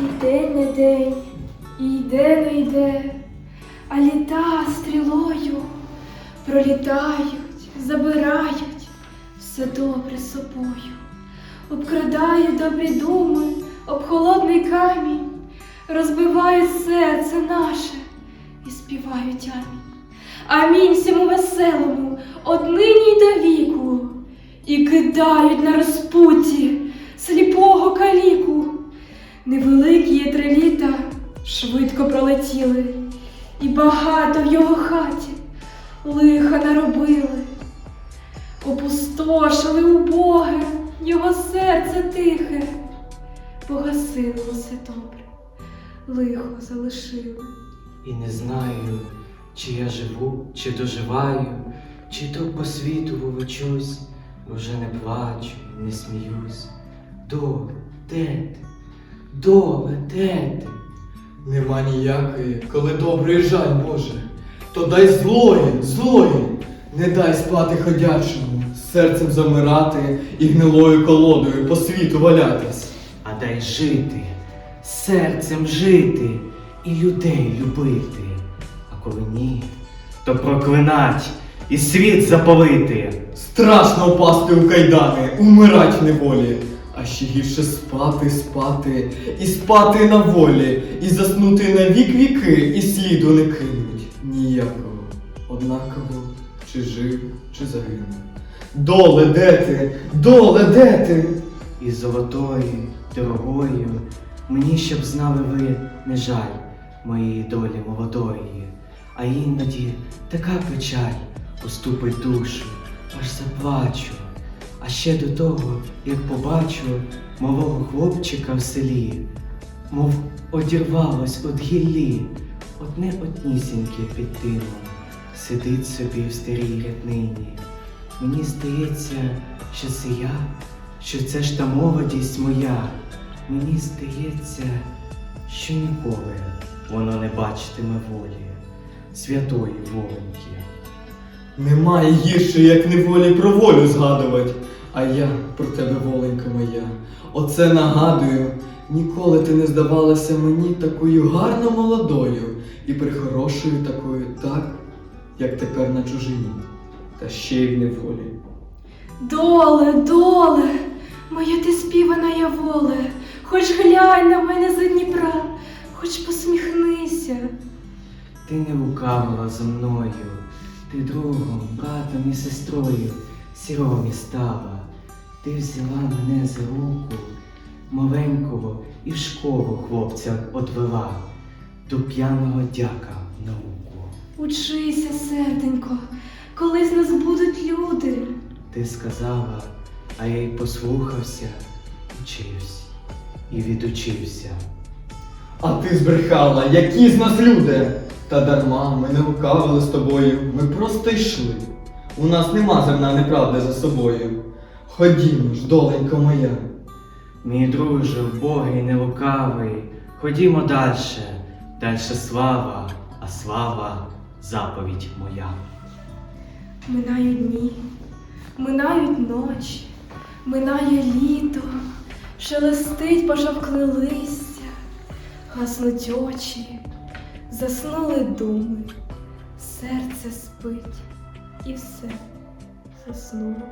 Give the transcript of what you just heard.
І день не день, і йде не йде, а літа стрілою пролітають, забирають все добре собою, обкрадають добрі думи, об холодний камінь, розбивають серце наше і співають амінь. Амінь всьому веселому, однині й до віку, і кидають на розпутті його хаті лиха наробили. Опустошили убоге його серце тихе, погасили усе добре, лихо залишили. І не знаю, чи я живу, чи доживаю, чи то по світу волочусь, бо вже не плачу, не сміюсь. Доле, де ти? Доле, де? Нема ніякої, коли добрий жаль Боже, то дай злої, злої, не дай спати ходячому, серцем замирати і гнилою колодою по світу валятись. А дай жити, серцем жити і людей любити. А коли ні, то проклинать і світ запалити. Страшно впасти у кайдани, умирать в неволі, а ще гірше спати, спати і спати на волі, і заснути на вік віки, і сліду не кинуть ніякого, однаково, чи жив, чи загинув. Доле, де ти? Доле, де ти? І золотою, дорогою, мені щоб знали ви не жаль моєї долі молодої, а іноді така печаль уступить душу, аж заплачу. А ще до того, як побачу малого хлопчика в селі, мов одірвалось од гіллі, одне однісіньке під тином, сидить собі в старій ряднині. Мені здається, що це я, що це ж та молодість моя. Мені здається, що ніколи воно не бачитиме волі, святої воленьки. Немає гірше, як неволі про волю згадувати. А я про тебе, воленька моя. Оце нагадую, ніколи ти не здавалася мені такою гарно молодою і прихорошою такою, так, як тепер на чужині, та ще й в неволі. Доле, доле, моя ти співана я воле, хоч глянь на мене за Дніпра, хоч посміхнися. Ти не лукавила за мною, ти другом, братом і сестрою сіромі стала. Ти взяла мене за руку, маленького і в школу хлопця одвела, до п'яного дяка в науку. Учися, серденько, колись нас будуть люди. Ти сказала, а я й послухався, учився і відучився. А ти збрехала, які з нас люди? Та дарма, ми не лукавили з тобою, ми просто йшли. У нас нема земна неправди за собою. Ходімо ж, доленько моя. Мій друже, вбогий, не лукавий, ходімо дальше, дальше слава, а слава заповідь моя. Минають дні, минають ночі, минає літо, шелестить пожовкле листя, гаснуть очі, заснули думи, серце спить і все заснуло.